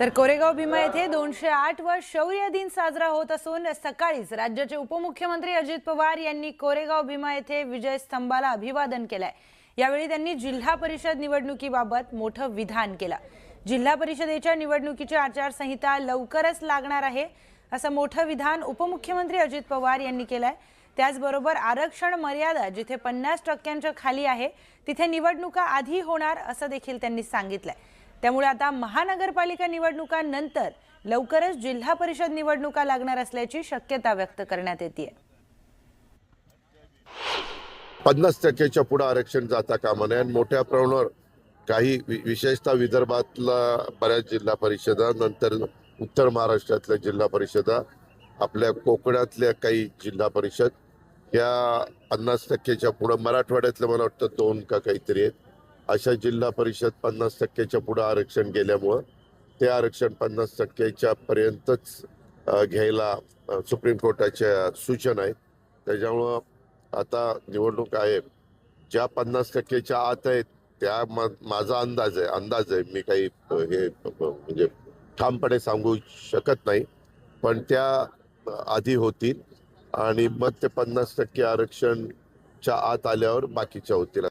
तर कोरेगाव भीमा येथे दोनशे आठ व शौर्य दिन साजरा होत असून सकाळीच राज्याचे उपमुख्यमंत्री अजित पवार यांनी कोरेगाव भीमा येथे विजय स्तंभाला अभिवादन केलंय. यावेळी त्यांनी जिल्हा परिषद निवडणुकीबाबत मोठं विधान केलं. जिल्हा परिषदेच्या निवडणुकीची आचारसंहिता लवकरच लागणार आहे असं मोठं विधान उपमुख्यमंत्री अजित पवार यांनी केलंय. त्याचबरोबर आरक्षण मर्यादा जिथे पन्नास टक्क्यांच्या खाली आहे तिथे निवडणुका आधी होणार असं देखील त्यांनी सांगितलंय. त्यामुळे आता महानगरपालिका निवडणुकांनंतर लवकरच जिल्हा परिषद निवडणुका लागणार असल्याची शक्यता व्यक्त करण्यात येते पन्नास टक्केच्या पुढे आरक्षण जाता कामा नये. आणि मोठ्या प्रमाणावर काही विशेषतः विदर्भातला बऱ्याच जिल्हा परिषदा नंतर उत्तर महाराष्ट्रातल्या जिल्हा परिषदा आपल्या कोकणातल्या काही जिल्हा परिषद या पन्नास टक्केच्या पुढं मराठवाड्यातल्या मला वाटतं दोन का काहीतरी आहेत. अशा जिल्हा परिषद पन्नास टक्क्याच्या पुढं आरक्षण गेल्यामुळं ते आरक्षण पन्नास टक्क्याच्या पर्यंतच घ्यायला सुप्रीम कोर्टाच्या सूचना आहेत. त्याच्यामुळं आता निवडणूक आहे. ज्या पन्नास टक्क्याच्या आत आहेत त्या मा- माझा अंदाज आहे अंदाज आहे. मी काही हे म्हणजे ठामपणे सांगू शकत नाही पण त्या आधी होतील. आणि मग ते पन्नास टक्के आरक्षणच्या आत आल्यावर बाकीच्या होतील.